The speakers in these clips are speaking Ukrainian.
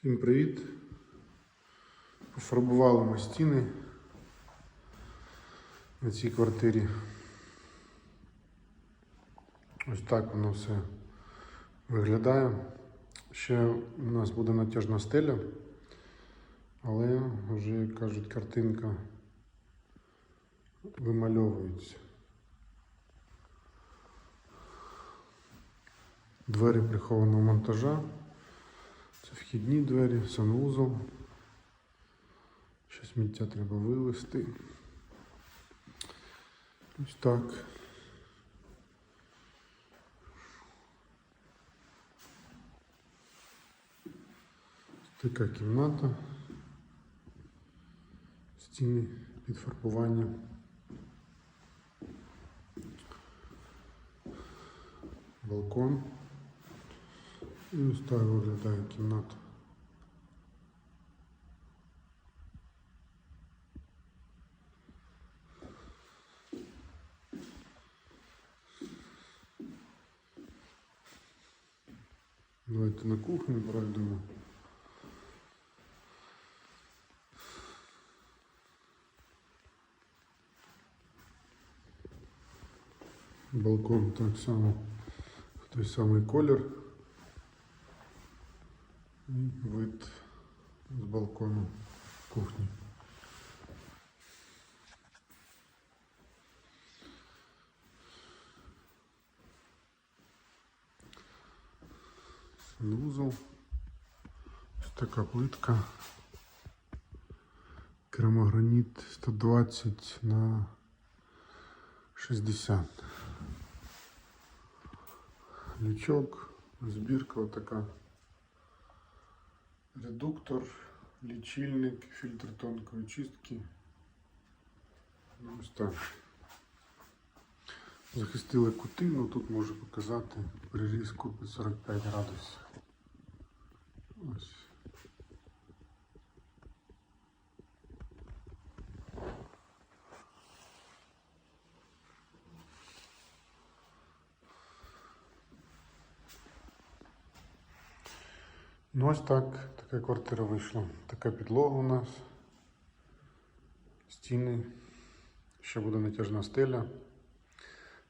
Всім привіт! Пофарбували ми стіни на цій квартирі. Ось так воно все виглядає. Ще у нас буде натяжна стеля, але вже, як кажуть, картинка вимальовується. Двері прихованого монтажа. Вхідні двері, санвузол. Ще сміття треба вивезти. Ось так. Така кімната. Стіни під фарбування. Балкон. І ось так виглядає кімната. Давайте на кухню пройдемо. Балкон так само в той самий колір. І вид з балкону кухні. Санвузол. Ось така плитка. Керамограніт 120 на 60. Лючок, збірка отака. Редуктор, лічильник, фільтр тонкої чистки. Ну, ось так. Захистили кути, ну тут можу показати прирізку під 45 градусів. Ось. Ну ось так, така квартира вийшла. Така підлога у нас. Стіни. Ще буде натяжна стеля.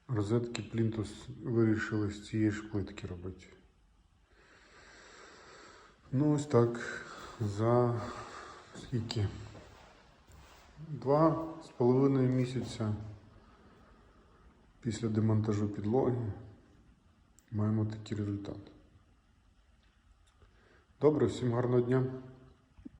Розетки плінтус вирішили з цієї ж плитки робити. Ну ось так. За скільки? Два з половиною місяця після демонтажу підлоги маємо такий результат. Добре, всім гарного дня.